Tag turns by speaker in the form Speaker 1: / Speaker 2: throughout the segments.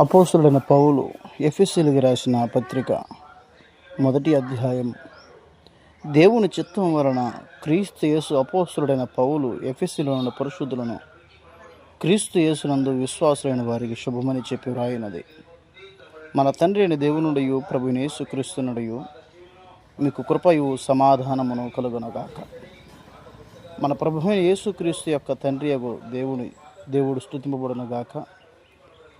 Speaker 1: అపోస్తుడైన పౌలు ఎఫ్ఎస్సీలకు రాసిన పత్రిక మొదటి అధ్యాయం. దేవుని చిత్తం వలన క్రీస్తు యేసు అపోస్తుడైన పౌలు ఎఫ్ఎస్సీలో ఉన్న పరిశుద్ధులను క్రీస్తు యేసునందు విశ్వాసులైన వారికి శుభమని చెప్పి వ్రాయినది. మన తండ్రి అయిన దేవునుడయు ప్రభు యేసు క్రీస్తునుడయు మీకు కృపయు సమాధానమును కలుగునగాక. మన ప్రభు అయిన యేసుక్రీస్తు యొక్క తండ్రి అగు దేవుని దేవుడు స్థుతింపబడునుగాక.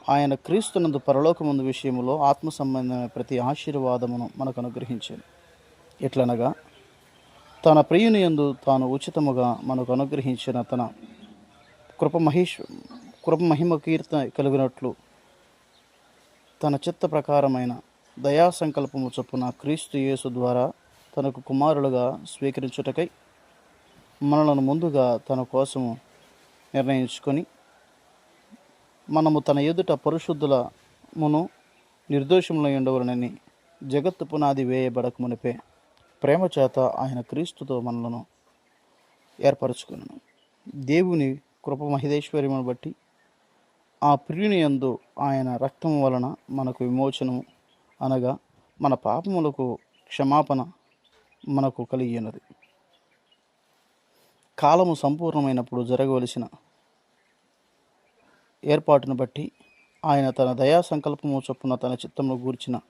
Speaker 1: ఆయన క్రీస్తునందు పరలోకముందు విషయంలో ఆత్మ సంబంధమైన ప్రతి ఆశీర్వాదమును మనకు అనుగ్రహించింది ఎట్లనగా తన ప్రియుని యందు తాను ఉచితముగా మనకు అనుగ్రహించిన తన కృప మహేష్ కృప మహిమ కీర్త కలిగినట్లు తన చిత్త ప్రకారమైన దయా సంకల్పము చొప్పున క్రీస్తు యేసు ద్వారా తనకు కుమారులుగా స్వీకరించుటకై మనలను ముందుగా తన కోసము నిర్ణయించుకొని మనము తన ఎదుట పరిశుద్ధులమును నిర్దోషములై ఉండవలనని జగత్తు పునాది వేయబడకమునిపే. ప్రేమచేత ప్రేమ చేత ఆయన క్రీస్తుతో మనలను ఏర్పరచుకున్నాను దేవుని కృప మహిదేశ్వర్యమును బట్టి ఆ ప్రియుని యందు ఆయన రక్తం వలన మనకు విమోచనము అనగా మన పాపములకు క్షమాపణ మనకు కలిగినది కాలము సంపూర్ణమైనప్పుడు జరగవలసిన ఏర్పాటును బట్టి ఆయన తన దయా సంకల్పము చొప్పున తన చిత్తమును గూర్చిన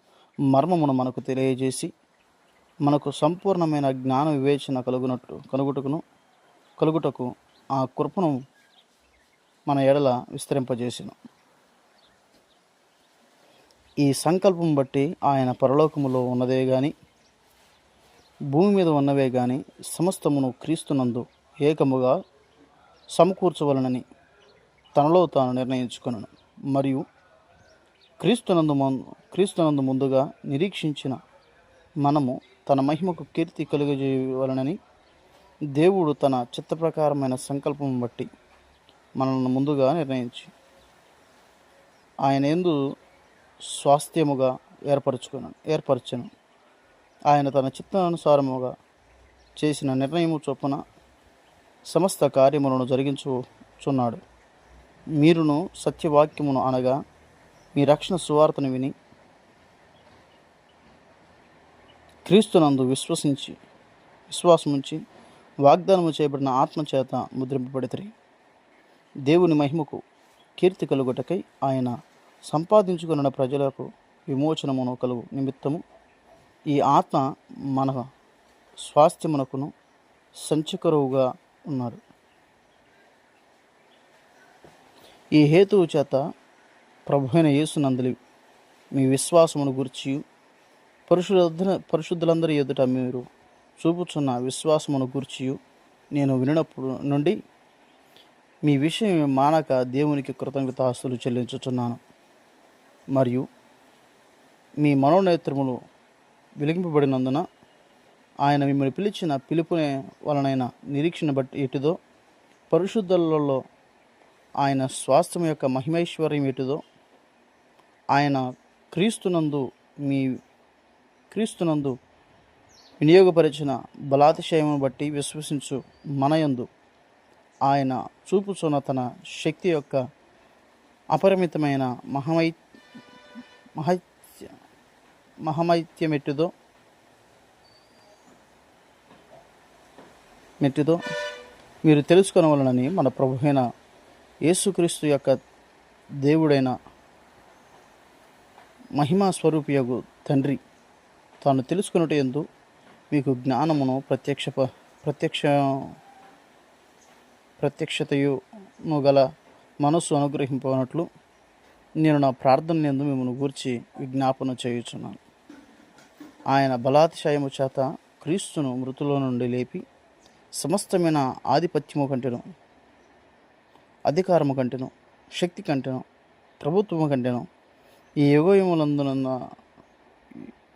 Speaker 1: మర్మమును మనకు తెలియజేసి మనకు సంపూర్ణమైన జ్ఞాన వివేచన కలుగునట్లు కలుగుటకును కలుగుటకు ఆ కృపను మన ఎడల విస్తరింపజేసిన. ఈ సంకల్పం బట్టి ఆయన పరలోకములో ఉన్నదే కానీ భూమి మీద ఉన్నవే కానీ సమస్తమును క్రీస్తునందు ఏకముగా సమకూర్చవలనని తనలో తాను నిర్ణయించుకున్నాను మరియు క్రీస్తునందు ముందు క్రీస్తునందు ముందుగా నిరీక్షించిన మనము తన మహిమకు కీర్తి కలుగజేయవలనని దేవుడు తన చిత్త ప్రకారమైన సంకల్పం బట్టి మనల్ని ముందుగా నిర్ణయించి ఆయన ఎందు స్వాస్థ్యముగా ఏర్పరచుకున్నాను ఏర్పరచను. ఆయన తన చిత్తానుసారముగా చేసిన నిర్ణయము చొప్పున సమస్త కార్యములను జరిగించుచున్నాడు మీరును సత్యవాక్యమును అనగా మీ రక్షణ సువార్తను విని క్రీస్తునందు విశ్వసించి విశ్వాసముంచి వాగ్దానము చేయబడిన ఆత్మచేత ముద్రింపబడితే దేవుని మహిమకు కీర్తి కలుగుటకై ఆయన సంపాదించుకున్న ప్రజలకు విమోచనమును కలుగు నిమిత్తము. ఈ ఆత్మ మన స్వాస్థ్యమునకును సంచకరువుగా ఉన్నాడు ఈ హేతువు చేత ప్రభు అయిన యేసునందలి మీ విశ్వాసమును గురించి పరిశుద్ధ పరిశుద్ధులందరి ఎదుట మీరు చూపుచున్న విశ్వాసమును గూర్చి నేను వినినప్పుడు నుండి మీ విషయం మానక దేవునికి కృతజ్ఞతాస్తులు చెల్లించుచున్నాను. మరియు మీ మనోనేత్రములు వెలిగింపబడినందున ఆయన మిమ్మల్ని పిలిచిన పిలుపునే వలనైన నిరీక్షణ బట్టి ఎటుదో పరిశుద్ధులలో ఆయన స్వాస్థ్యం యొక్క మహిమైశ్వర్యం ఎటుదో ఆయన క్రీస్తునందు మీ క్రీస్తునందు వినియోగపరిచిన బలాతిశయమును బట్టి విశ్వసించు మనయందు ఆయన చూపుచున్న తన శక్తి యొక్క అపరిమితమైన మహమై మహత్య మహమైత్యమెట్టుదో మెట్టుదో మీరు తెలుసుకునవలనని మన ప్రభువైన యేసుక్రీస్తు యొక్క దేవుడైన మహిమా స్వరూపియగు తండ్రి తాను తెలుసుకున్నట్టు ఎందు మీకు జ్ఞానమును ప్రత్యక్ష ప్రత్యక్ష ప్రత్యక్షతయును గల మనస్సు అనుగ్రహింపనట్లు నేను నా ప్రార్థన ఎందు మిమ్మల్ని గూర్చి విజ్ఞాపన చేయుచున్నాను. ఆయన బలాతిశయము చేత క్రీస్తును మృతుల నుండి లేపి సమస్తమైన ఆధిపత్యము కంటేను అధికారము కంటేను శక్తి కంటేను ప్రభుత్వము కంటేను ఈ యుగములందున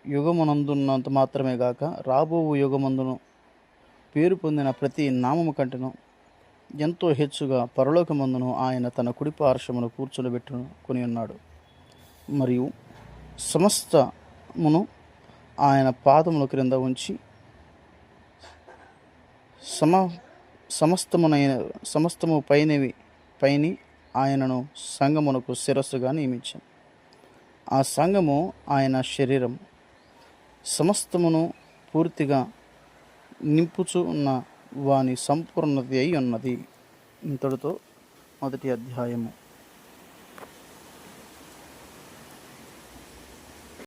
Speaker 1: యుగమునందున్నంత మాత్రమే గాక రాబో యుగమందును పేరు పొందిన ప్రతి నామము కంటేను ఎంతో హెచ్చుగా పరలోకమందును ఆయన తన కుడి పార్శ్వమును కొని ఉన్నాడు. మరియు సమస్తమును ఆయన పాదముల క్రింద ఉంచి సమ సమస్తమునైన సమస్తము పైనవి పైని ఆయనను సంగమునకు శిరస్సుగా నియమించాను ఆ సంఘము ఆయన శరీరం. సమస్తమును పూర్తిగా నింపుచు ఉన్న వాని సంపూర్ణత అయి ఉన్నది. ఇంతటితో మొదటి అధ్యాయము.